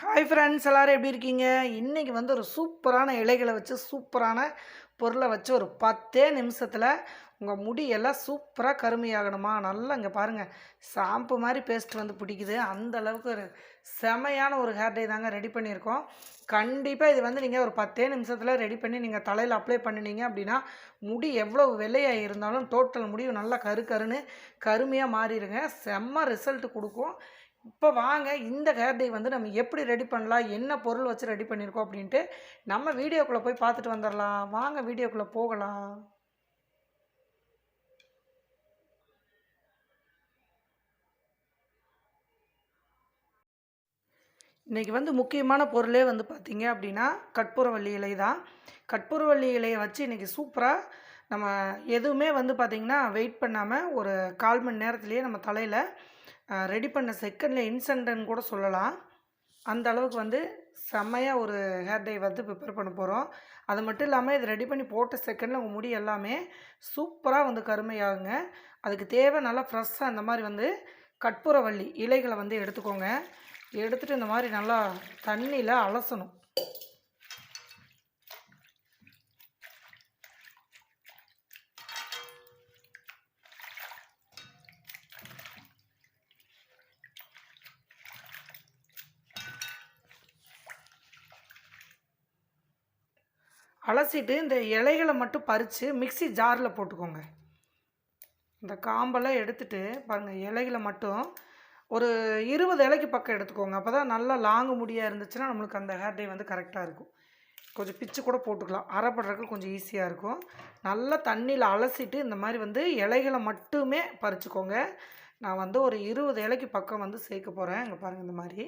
Hi friends எல்லோரும் எப்படி இருக்கீங்க? இன்றைக்கி வந்து ஒரு சூப்பரான இலைகளை வச்சு சூப்பரான பொருளை வச்சு ஒரு பத்தே நிமிஷத்தில் உங்கள் முடியெல்லாம் சூப்பராக கருமையாகணுமா? நல்லா இங்கே பாருங்கள் ஷாம்பு மாதிரி பேஸ்ட் வந்து பிடிக்குது. அந்த அளவுக்கு ஒரு செமையான ஒரு ஹேர் டே தாங்க ரெடி பண்ணியிருக்கோம். கண்டிப்பாக இது வந்து நீங்கள் ஒரு பத்தே நிமிஷத்தில் ரெடி பண்ணி நீங்கள் தலையில் அப்ளை பண்ணினீங்க அப்படின்னா முடி எவ்வளோ வெள்ளையாக இருந்தாலும் டோட்டல் முடி நல்லா கரு கருன்னு கருமையாக மாறிடுங்க. செம்ம ரிசல்ட் கொடுக்கும். இப்போ வாங்க இந்த ஹேர் டை வந்து நம்ம எப்படி ரெடி பண்ணலாம் என்ன பொருள் வச்சு ரெடி பண்ணியிருக்கோம் அப்படின்ட்டு நம்ம வீடியோக்குள்ளே போய் பார்த்துட்டு வந்துடலாம் வாங்க வீடியோக்குள்ளே போகலாம். இன்றைக்கி வந்து முக்கியமான பொருளே வந்து பார்த்திங்க அப்படின்னா கற்பூரவள்ளி இலை தான். கற்பூரவள்ளி இலையை வச்சு இன்றைக்கி சூப்பராக நம்ம எதுவுமே வந்து பார்த்திங்கன்னா வெயிட் பண்ணாமல் ஒரு கால் மணி நேரத்துலேயே நம்ம தலையில் ரெடி பண்ண செகண்டில் இன்சென்ட்னு கூட சொல்லலாம். அந்த அளவுக்கு வந்து செம்மையாக ஒரு ஹேர் டை வந்து ப்ரிப்பேர் பண்ண போகிறோம் அது மட்டும் இல்லாமல் இது ரெடி பண்ணி போட்ட செகண்டில் உங்கள் முடி எல்லாமே சூப்பராக வந்து கருமையாகுங்க. அதுக்கு தேவை நல்லா ஃப்ரெஷ்ஷாக இந்த மாதிரி வந்து கற்பூரவள்ளி இலைகளை வந்து எடுத்துக்கோங்க. எடுத்துகிட்டு இந்த மாதிரி நல்லா தண்ணியில் அலசணும். அலசிட்டு இந்த இலைகளை மட்டும் பறித்து மிக்ஸி ஜாரில் போட்டுக்கோங்க. இந்த காம்பெல்லாம் எடுத்துட்டு பாருங்கள் இலைகளை மட்டும் ஒரு இருபது இலைக்கு பக்கம் எடுத்துக்கோங்க. அப்போ தான் நல்லா லாங்கு முடியாக இருந்துச்சுன்னா நம்மளுக்கு அந்த ஹேர் டே வந்து கரெக்டாக இருக்கும். கொஞ்சம் பிச்சு கூட போட்டுக்கலாம். அரைப்படுறதுக்கு கொஞ்சம் ஈஸியாக இருக்கும். நல்லா தண்ணியில் அலசிட்டு இந்த மாதிரி வந்து இலைகளை மட்டுமே பறிச்சுக்கோங்க. நான் வந்து ஒரு இருபது இலைக்கு பக்கம் வந்து சேர்க்க போகிறேன் இங்கே பாருங்கள் இந்த மாதிரி.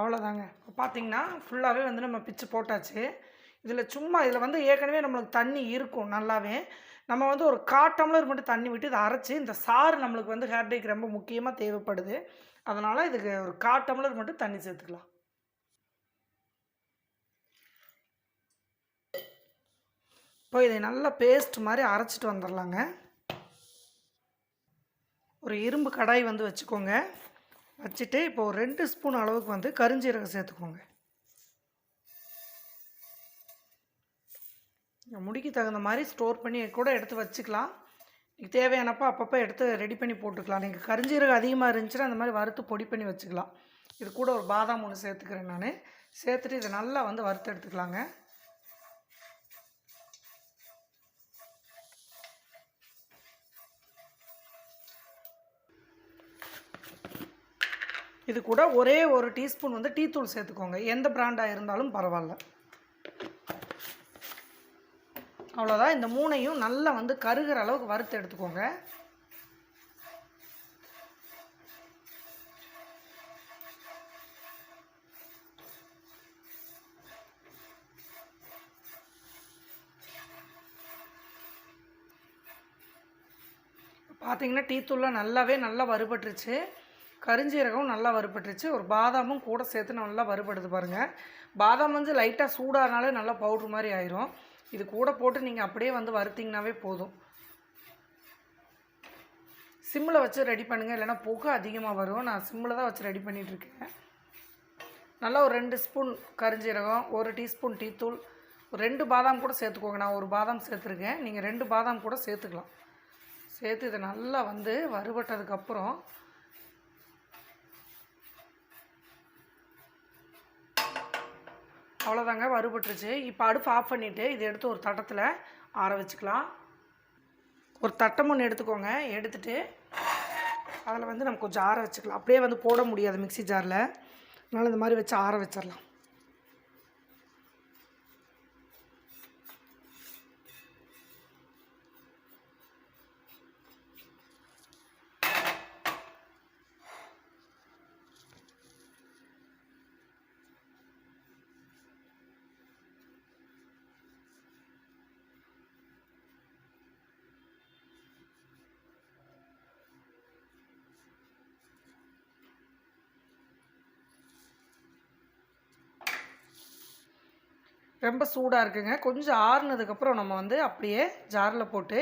அவ்வளோதாங்க இப்போ பார்த்தீங்கன்னா ஃபுல்லாகவே வந்து நம்ம பிச்சு போட்டாச்சு. இதில் சும்மா இதில் வந்து ஏற்கனவே நம்மளுக்கு தண்ணி இருக்கும் நல்லாவே. நம்ம வந்து ஒரு காட்டம்லர் மட்டும் தண்ணி விட்டு இதை அரைச்சி இந்த சாறு நம்மளுக்கு வந்து ஹேர் டேக்கு ரொம்ப முக்கியமாக தேவைப்படுது. அதனால் இதுக்கு ஒரு காட்டம்லர் மட்டும் தண்ணி சேர்த்துக்கலாம். இப்போ இதை நல்லா பேஸ்ட் மாதிரி அரைச்சிட்டு வந்துடலாங்க ஒரு இரும்பு கடாய் வந்து வச்சுக்கோங்க. வச்சுட்டு இப்போ ஒரு ரெண்டு ஸ்பூன் அளவுக்கு வந்து கருஞ்சீரகம் சேர்த்துக்கோங்க. முடிக்கு தகுந்த மாதிரி ஸ்டோர் பண்ணி கூட எடுத்து வச்சுக்கலாம். நீங்கள் தேவையானப்போ அப்பப்போ எடுத்து ரெடி பண்ணி போட்டுக்கலாம். நீங்கள் கருஞ்சீரகம் அதிகமாக இருந்துச்சுன்னா அந்த மாதிரி வறுத்து பொடி பண்ணி வச்சுக்கலாம். இது கூட ஒரு பாதாம் ஒன்று சேர்த்துக்கிறேன் நான். சேர்த்துட்டு இதை நல்லா வந்து வறுத்து எடுத்துக்கலாங்க. இது கூட ஒரே ஒரு டீஸ்பூன் வந்து டீ தூள் சேர்த்துக்கோங்க. எந்த பிராண்டாக இருந்தாலும் பரவாயில்ல. அவ்வளோதான் இந்த மூணையும் நல்லா வந்து கருகிற அளவுக்கு வறுத்து எடுத்துக்கோங்க. பார்த்தீங்கன்னா டீ தூள்லாம் நல்லாவே நல்லா வறுபட்டுருச்சு. கருஞ்சீரகம் நல்லா வறுபட்டுருச்சு. ஒரு பாதாமும் கூட சேர்த்து நல்லா வறுபடுது பாருங்கள் பாதாம் வந்து லைட்டாக சூடானாலே நல்லா பவுட்ரு மாதிரி ஆயிரும். இது கூட போட்டு நீங்கள் அப்படியே வந்து வறுத்திங்கனாவே போதும். சிம்மில் வச்சு ரெடி பண்ணுங்கள் இல்லைனா புகை அதிகமாக வரும். நான் சிம்மில் தான் வச்சு ரெடி பண்ணிகிட்ருக்கேன் நல்லா ஒரு ரெண்டு ஸ்பூன் கருஞ்சீரகம் ஒரு டீஸ்பூன் டீத்தூள் ரெண்டு பாதாம் கூட சேர்த்துக்கோங்க. நான் ஒரு பாதாம் சேர்த்துருக்கேன். நீங்கள் ரெண்டு பாதாம் கூட சேர்த்துக்கலாம். சேர்த்து இதை நல்லா வந்து வறுபட்டதுக்கப்புறம் அவ்வளோதாங்க வறுபட்டுருச்சு. இப்போ அடுப்பு ஆஃப் பண்ணிவிட்டு இதை எடுத்து ஒரு தட்டத்தில் ஆற வச்சுக்கலாம். ஒரு தட்டம் ஒன்று எடுத்துக்கோங்க. எடுத்துட்டு அதில் வந்து நம்ம கொஞ்சம் ஆற வச்சுக்கலாம். அப்படியே வந்து போட முடியாது மிக்ஸி ஜாரில். அதனால் இந்த மாதிரி வச்சு ஆற வச்சிடலாம். ரொம்ப சூடாக இருக்குங்க. கொஞ்சம் ஆறுனதுக்கப்புறம் நம்ம வந்து அப்படியே ஜாரில் போட்டு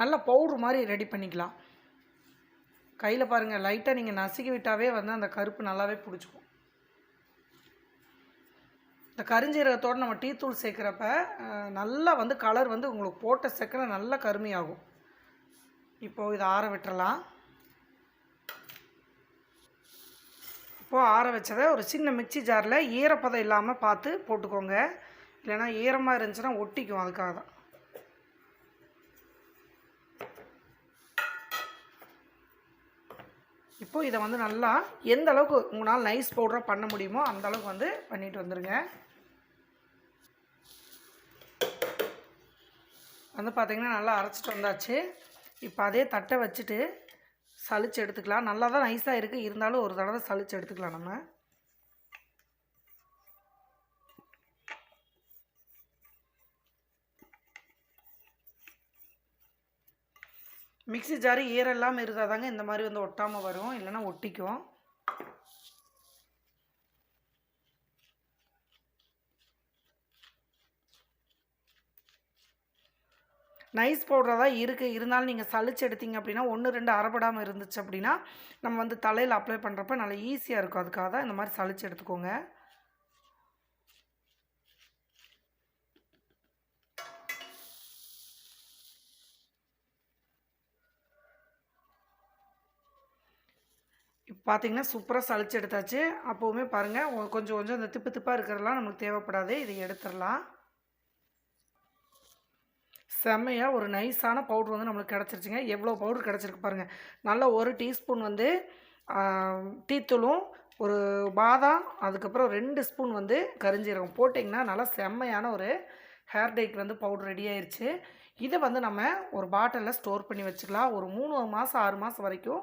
நல்லா பவுட்ரு மாதிரி ரெடி பண்ணிக்கலாம். கையில் பாருங்கள் லைட்டாக நீங்கள் நசுக்கி விட்டாவே வந்து அந்த கருப்பு நல்லாவே பிடிச்சிக்கும். இந்த கருஞ்சீரகத்தோடு நம்ம டீ தூள் சேர்க்குறப்ப நல்லா வந்து கலர் வந்து உங்களுக்கு போட்ட செகண்ட் நல்லா கருமையாகும். இப்போது இதை ஆற விட்டுறலாம். இப்போது ஆற வச்சதை ஒரு சின்ன மிக்ஸி ஜாரில் ஈரப்பதம் இல்லாமல் பார்த்து போட்டுக்கோங்க. இல்லைன்னா ஈரமாக இருந்துச்சுன்னா ஒட்டிக்கும் அதுக்காக தான். இப்போது இதை வந்து நல்லா எந்த அளவுக்கு உங்களால் நைஸ் பவுடராக பண்ண முடியுமோ அந்த அளவுக்கு வந்து பண்ணிட்டு வந்துடுங்க வந்து பார்த்திங்கன்னா நல்லா அரைச்சிட்டு வந்தாச்சு. இப்போ அதே தட்டை வச்சுட்டு சளிச்சு எடுத்துக்கலாம். நல்லா தான் நைஸாக இருக்குது இருந்தாலும் ஒரு தடவை சளிச்சு எடுத்துக்கலாம் நம்ம. மிக்ஸி ஜாரு ஈரெல்லாம் இல்லாமல் இருந்தால் தாங்க இந்த மாதிரி வந்து ஒட்டாமல் வரும். இல்லைன்னா ஒட்டிக்கும். நைஸ் பவுடராக தான் இருக்குது இருந்தாலும் நீங்கள் சளிச்சு எடுத்தீங்க அப்படின்னா ஒன்று ரெண்டு அரைப்படாமல் இருந்துச்சு அப்படின்னா நம்ம வந்து தலையில் அப்ளை பண்ணுறப்ப நல்லா ஈஸியாக இருக்கும். அதுக்காக தான் இந்த மாதிரி சளிச்சு எடுத்துக்கோங்க. பார்த்தீங்கன்னா சூப்பராக சலிச்சு எடுத்தாச்சு. அப்போவுமே பாருங்கள் கொஞ்சம் கொஞ்சம் இந்த திப்பு திப்பாக இருக்கிறதெல்லாம் நமக்கு தேவைப்படாது. இதை எடுத்துடலாம். செம்மையாக ஒரு நைஸான பவுடர் வந்து நம்மளுக்கு கிடச்சிருச்சுங்க. எவ்வளோ பவுடர் கிடச்சிருக்கு பாருங்கள் நல்ல ஒரு டீஸ்பூன் வந்து டீத்தூளும் ஒரு பாதாம் அதுக்கப்புறம் ரெண்டு ஸ்பூன் வந்து கரிஞ்சீரகம். போட்டிங்கன்னா நல்லா செம்மையான ஒரு ஹேர் டைக்கு வந்து பவுடர் ரெடி ஆயிடுச்சு இதை வந்து நம்ம ஒரு பாட்டிலில் ஸ்டோர் பண்ணி வச்சுக்கலாம். ஒரு மூணு மாதம் ஆறு மாதம் வரைக்கும்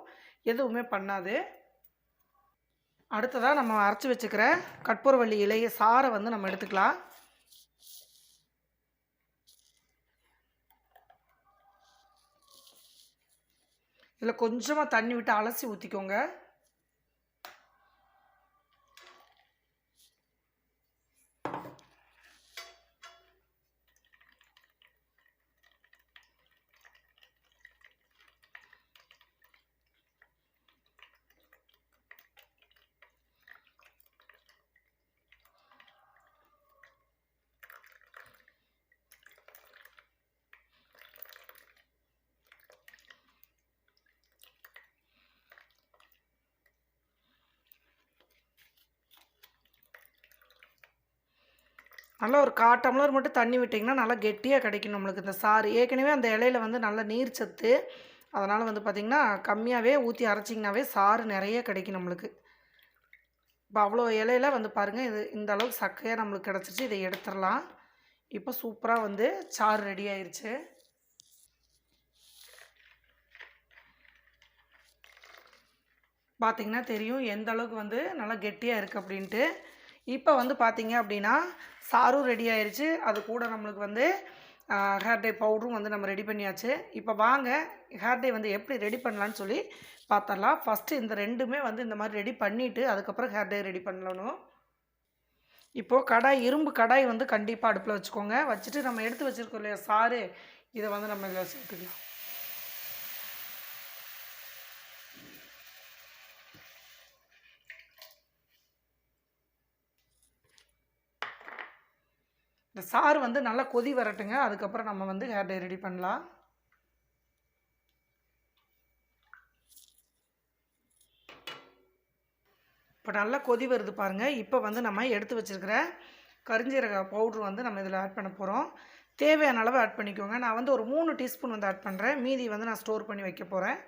எதுவுமே பண்ணாது. அடுத்ததாக நம்ம அரைச்சி வச்சுக்கிற கற்பூரவள்ளி இலைய சாறை வந்து நம்ம எடுத்துக்கலாம். இதில் கொஞ்சமாக தண்ணி விட்டு அலசி ஊற்றிக்கோங்க நல்லா ஒரு கா டம்ளர் மட்டும் தண்ணி விட்டிங்கன்னா நல்லா கெட்டியாக கிடைக்கும் நம்மளுக்கு. இந்த சாறு ஏற்கனவே அந்த இலையில வந்து நல்ல நீர் சத்து. அதனால் வந்து பார்த்திங்கன்னா கம்மியாகவே ஊற்றி அரைச்சிங்கனாவே சாறு நிறைய கிடைக்கும் நம்மளுக்கு. இப்போ அவ்வளோ இலையில வந்து பாருங்கள் இது இந்த அளவுக்கு சக்கையாக நம்மளுக்கு கிடச்சிருச்சு. இதை எடுத்துடலாம். இப்போ சூப்பராக வந்து சாறு ரெடி ஆயிடுச்சு பார்த்திங்கன்னா தெரியும் எந்த அளவுக்கு வந்து நல்லா கெட்டியாக இருக்குது அப்படின்ட்டு. இப்போ வந்து பார்த்திங்க அப்படின்னா சாரும் ரெடி ஆயிடுச்சு அது கூட நம்மளுக்கு வந்து ஹேர் டே பவுடரும் வந்து நம்ம ரெடி பண்ணியாச்சு. இப்போ வாங்க ஹேர் டே வந்து எப்படி ரெடி பண்ணலான்னு சொல்லி பார்த்தரலாம் ஃபஸ்ட்டு இந்த ரெண்டுமே வந்து இந்த மாதிரி ரெடி பண்ணிவிட்டு அதுக்கப்புறம் ஹேர் டே ரெடி பண்ணணும். இப்போது கடாய் இரும்பு கடாய் வந்து கண்டிப்பாக அடுப்பில் வச்சுக்கோங்க. வச்சுட்டு நம்ம எடுத்து வச்சுருக்கோம் இல்லையா சாறு. இதை வந்து நம்ம இதில் சேர்த்துக்கலாம். இந்த சாறு வந்து நல்லா கொதி வரட்டுங்க. அதுக்கப்புறம் நம்ம வந்து ஹேர் டை ரெடி பண்ணலாம். இப்போ நல்லா கொதி வருது பாருங்கள் இப்போ வந்து நம்ம எடுத்து வச்சுருக்கிற கரிஞ்சீரக பவுட்ரு வந்து நம்ம இதில் ஆட் பண்ண போகிறோம் தேவையான அளவு ஆட் பண்ணிக்கோங்க. நான் வந்து ஒரு மூணு டீஸ்பூன் வந்து ஆட் பண்ணுறேன் மீதி வந்து நான் ஸ்டோர் பண்ணி வைக்க போகிறேன்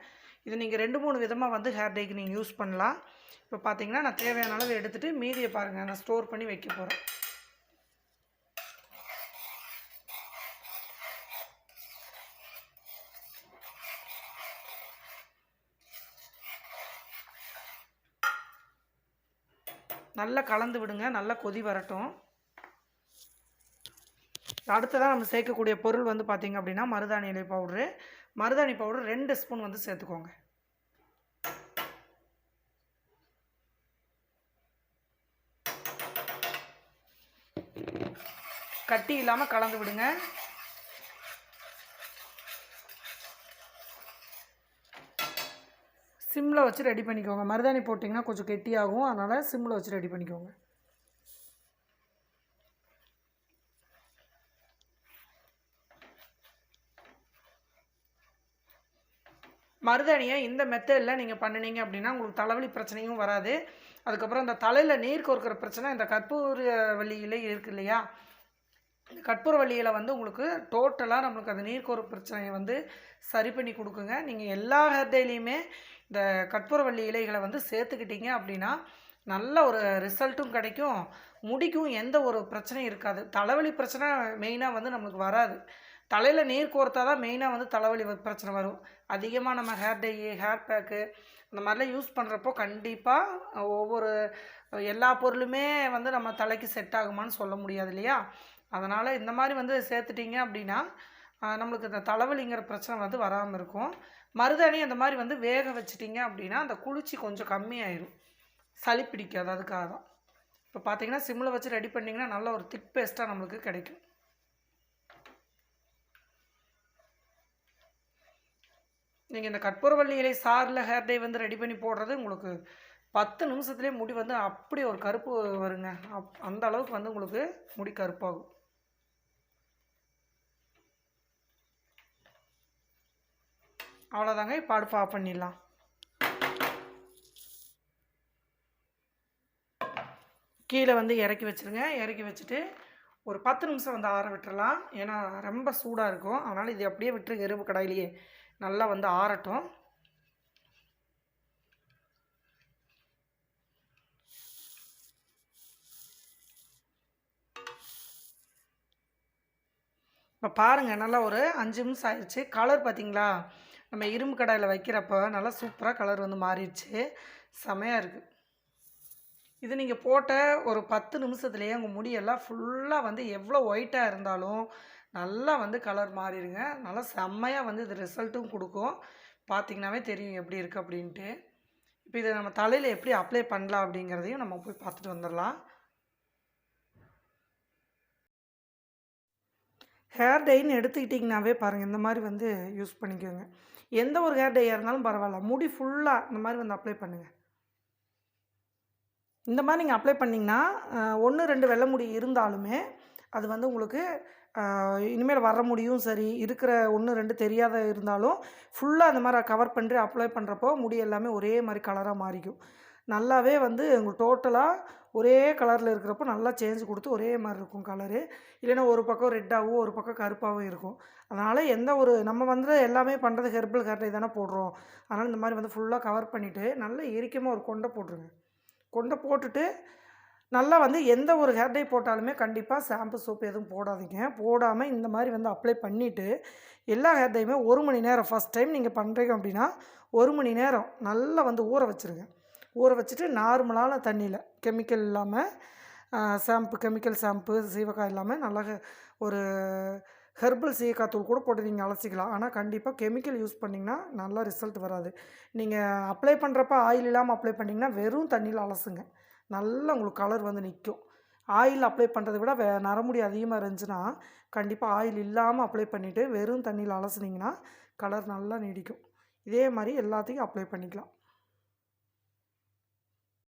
இது நீங்கள் ரெண்டு மூணு விதமாக வந்து ஹேர் டேக்கு நீங்கள் யூஸ் பண்ணலாம். இப்போ பார்த்தீங்கன்னா நான் தேவையான அளவு எடுத்துகிட்டு மீதியை பாருங்கள் நான் ஸ்டோர் பண்ணி வைக்க போகிறேன் நல்லா கலந்து விடுங்க நல்லா கொதி வரட்டும். அடுத்ததாக நம்ம சேர்க்கக்கூடிய பொருள் வந்து பார்த்திங்க அப்படின்னா மருதாணி இலை பவுட்ரு மருதாணி பவுடர் ரெண்டு ஸ்பூன் வந்து சேர்த்துக்கோங்க. கட்டி இல்லாமல் கலந்து விடுங்க. சிம்மில் வச்சு ரெடி பண்ணிக்கோங்க. மருதாணி போட்டிங்கன்னா கொஞ்சம் கெட்டியாகும். அதனால் சிம்மில் வச்சு ரெடி பண்ணிக்கோங்க. மருதாணியை இந்த மெத்தடில் நீங்கள் பண்ணினீங்க அப்படின்னா உங்களுக்கு தலைவலி பிரச்சனையும் வராது. அதுக்கப்புறம் இந்த தலையில் நீர் கோர்க்கிற பிரச்சனை இந்த கற்பூர வழியில் இருக்கு இல்லையா? இந்த கற்பூர வழியில் வந்து உங்களுக்கு டோட்டலாக நம்மளுக்கு அந்த நீர் கோர்ப்பு பிரச்சனையை வந்து சரி பண்ணி கொடுக்குங்க. நீங்கள் எல்லா ஹேர் டேலையுமே இந்த கற்பூரவள்ளி இலைகளை வந்து சேர்த்துக்கிட்டீங்க அப்படின்னா நல்ல ஒரு ரிசல்ட்டும் கிடைக்கும். முடிக்கும் எந்த ஒரு பிரச்சனையும் இருக்காது. தலைவலி பிரச்சனை மெயினாக வந்து நம்மளுக்கு வராது. தலையில் நீர் கோர்த்தா தான் மெயினாக வந்து தலைவலி பிரச்சனை வரும். அதிகமாக நம்ம ஹேர் டையி ஹேர் பேக்கு இந்த மாதிரிலாம் யூஸ் பண்ணுறப்போ கண்டிப்பாக ஒவ்வொரு எல்லா பொருளுமே வந்து நம்ம தலைக்கு செட் ஆகுமான்னு சொல்ல முடியாது இல்லையா? அதனால் இந்த மாதிரி வந்து சேர்த்துட்டீங்க அப்படின்னா நம்மளுக்கு இந்த தலைவலிங்கிற பிரச்சனை வந்து வராமல் இருக்கும். மருதாணி அந்த மாதிரி வந்து வேக வச்சிட்டிங்க அப்படின்னா அந்த குளிர்ச்சி கொஞ்சம் கம்மியாயிரும். சளி பிடிக்காது அதுக்காக தான். இப்போ பார்த்தீங்கன்னா சிம்மில் வச்சு ரெடி பண்ணிங்கன்னா நல்ல ஒரு திக் பேஸ்ட்டாக நம்மளுக்கு கிடைக்கும். நீங்கள் இந்த கற்பூரவள்ளி இலை சாரில் ஹேர் டே வந்து ரெடி பண்ணி போடுறது உங்களுக்கு பத்து நிமிஷத்துலேயே முடி வந்து அப்படி ஒரு கருப்பு வருங்க. அப் அந்த அளவுக்கு வந்து உங்களுக்கு முடி கருப்பாகும். அவ்வளோதாங்க இப்போ அடுப்பு ஆஃப் பண்ணிடலாம். கீழே வந்து இறக்கி வச்சிருங்க. இறக்கி வச்சுட்டு ஒரு பத்து நிமிஷம் வந்து ஆற விட்டுறலாம். ஏன்னா ரொம்ப சூடாக இருக்கும். அதனால் இது அப்படியே விட்டுருங்க எறும்பு கடாயிலேயே. நல்லா வந்து ஆறட்டும். இப்போ பாருங்கள் நல்லா ஒரு அஞ்சு நிமிஷம் ஆயிடுச்சு. கலர் பார்த்தீங்களா? நம்ம இரும்பு கடாயில் வைக்கிறப்போ நல்லா சூப்பராக கலர் வந்து மாறிடுச்சு. செமையாக இருக்குது இது நீங்கள் போட்ட ஒரு பத்து நிமிஷத்துலேயே உங்கள் முடியெல்லாம் ஃபுல்லாக வந்து எவ்வளோ ஒயிட்டாக இருந்தாலும் நல்லா வந்து கலர் மாறிடுங்க. நல்லா செம்மையாக வந்து இது ரிசல்ட்டும் கொடுக்கும். பார்த்திங்கனாவே தெரியும் எப்படி இருக்குது அப்படின்ட்டு. இப்போ இதை நம்ம தலையில் எப்படி அப்ளை பண்ணலாம் அப்படிங்கிறதையும் நம்ம போய் பார்த்துட்டு வந்துடலாம். ஹேர் டைன்னு எடுத்துக்கிட்டிங்கனாவே பாருங்கள் இந்த மாதிரி வந்து யூஸ் பண்ணிக்கோங்க. எந்த ஒரு ஹேர் டையாக இருந்தாலும் பரவாயில்ல. முடி ஃபுல்லாக இந்த மாதிரி வந்து அப்ளை பண்ணுங்கள் இந்த மாதிரி நீங்கள் அப்ளை பண்ணிங்கன்னா ஒன்று ரெண்டு வெள்ளை முடி இருந்தாலுமே அது வந்து உங்களுக்கு இனிமேல் வர முடியும் சரி. இருக்கிற ஒன்று ரெண்டு தெரியாத இருந்தாலும் ஃபுல்லாக அந்த மாதிரி கவர் பண்ணி அப்ளை பண்ணுறப்போ முடி எல்லாமே ஒரே மாதிரி கலராக மாறிக்கும். நல்லாவே வந்து உங்களுக்கு டோட்டலாக ஒரே கலரில் இருக்கிறப்போ நல்லா சேஞ்ச் கொடுத்து ஒரே மாதிரி இருக்கும் கலரு. இல்லைன்னா ஒரு பக்கம் ரெட்டாகவும் ஒரு பக்கம் கருப்பாகவும் இருக்கும். அதனால் எந்த ஒரு நம்ம வந்து எல்லாமே பண்ணுறது ஹெர்பல் ஹேர் தானே போடுறோம். அதனால் இந்த மாதிரி வந்து ஃபுல்லாக கவர் பண்ணிவிட்டு நல்லா இறுக்கமாக ஒரு கொண்டை போட்டுருங்க. கொண்டை போட்டுட்டு நல்லா வந்து எந்த ஒரு ஹேர் டை போட்டாலுமே கண்டிப்பாக ஷாம்பு சோப்பு எதுவும் போடாதீங்க. போடாமல் இந்த மாதிரி வந்து அப்ளை பண்ணிவிட்டு எல்லா ஹேர் டையுமே ஒரு மணி நேரம் ஃபஸ்ட் டைம் நீங்கள் பண்ணுறீங்க அப்படின்னா ஒரு மணி நேரம் நல்லா வந்து ஊற வச்சுருங்க. ஊற வச்சுட்டு நார்மலான தண்ணியில் கெமிக்கல் இல்லாமல் ஷாம்பு கெமிக்கல் ஷாம்பு சீவக்காய் இல்லாமல் நல்லா ஒரு ஹெர்பல் சீயக்காத்தூள் கூட போட்டு நீங்கள் அலசிக்கலாம். ஆனால் கண்டிப்பாக கெமிக்கல் யூஸ் பண்ணிங்கன்னா நல்லா ரிசல்ட் வராது. நீங்கள் அப்ளை பண்ணுறப்ப ஆயில் இல்லாமல் அப்ளை பண்ணிங்கன்னா வெறும் தண்ணியில் அலசுங்க. நல்லா உங்களுக்கு கலர் வந்து நிற்கும் ஆயில் அப்ளை பண்ணுறதை விட வே நரமுடி அதிகமாக இருந்துச்சுன்னா கண்டிப்பாக ஆயில் இல்லாமல் அப்ளை பண்ணிவிட்டு வெறும் தண்ணியில் அலசுனீங்கன்னா கலர் நல்லா நீடிக்கும். இதே மாதிரி எல்லாத்தையும் அப்ளை பண்ணிக்கலாம்.